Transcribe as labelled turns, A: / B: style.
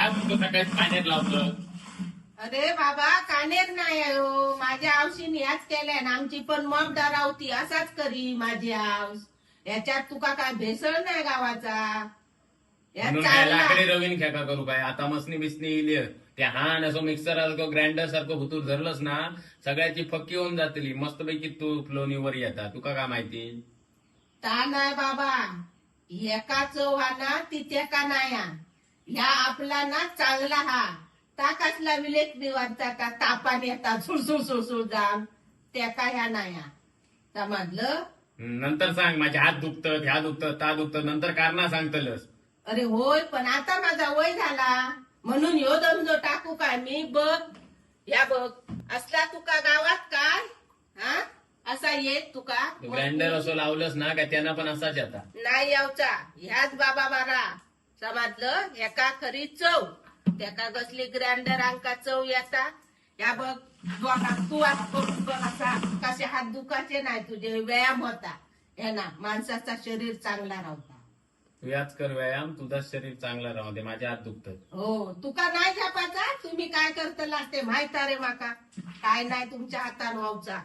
A: काय म्हणतो सकाळी पाण्यात लावतो
B: अरे बाबा कानेर नाही हो माझ्या आवशीने याच केल्या ना आमची पण मग डरावती असाच करी माझी आऊस याच्यात तुका काय भेसळ नाही गावाचा? यात
A: म्हणून काय लाकडे
B: चालला
A: रवीन खेका करू काय आता मसनी बिसनी इली. ते हान असं मिक्सर सारखं ग्राइंडर सारखं भुतूर धरलंस ना सगळ्याची फक्की होऊन जातली. मस्तपैकी तू लोणीवर येता. तुका काय माहिती?
B: ता नाही बाबा. एका चव हा ना ती का नाही. ह्या आपला ना चांगला हा ता कसला विलेख निवांता का तापान येतात सुळसुळ सुळसुळ जाम. त्या का ह्या नाही हा. समजलं
A: नंतर सांग माझे हात दुखतात ह्या दुखतात ता दुखतात नंतर कारणा सांगतलस.
B: अरे होय पण आता माझा वय झाला. म्हणून ह्यो धंदो टाकू काय मी? बघ. या बघ. असला तुका गावात काय? हा? असा येत तुका
A: ग्राइंडर असं लावलंस ना काय त्यांना पण असाच आता?
B: नाही यावचा. ह्याच बाबा बारा. समजलं एका खरी चव. त्याका कसली ग्राइंडर अंका चव येता? या बघ तू असा कसे हात दुखाचे नाही तुझे व्यायाम होता. हे ना माणसाचा शरीर चांगला राहता
A: तू याच कर व्यायाम तुझं शरीर चांगला राहू दे माझे हात दुखतात.
B: हो तुका नाही छापाचा तुम्ही काय करतला ते माहीत रे माका. काय नाही तुमच्या हातान व्हावचा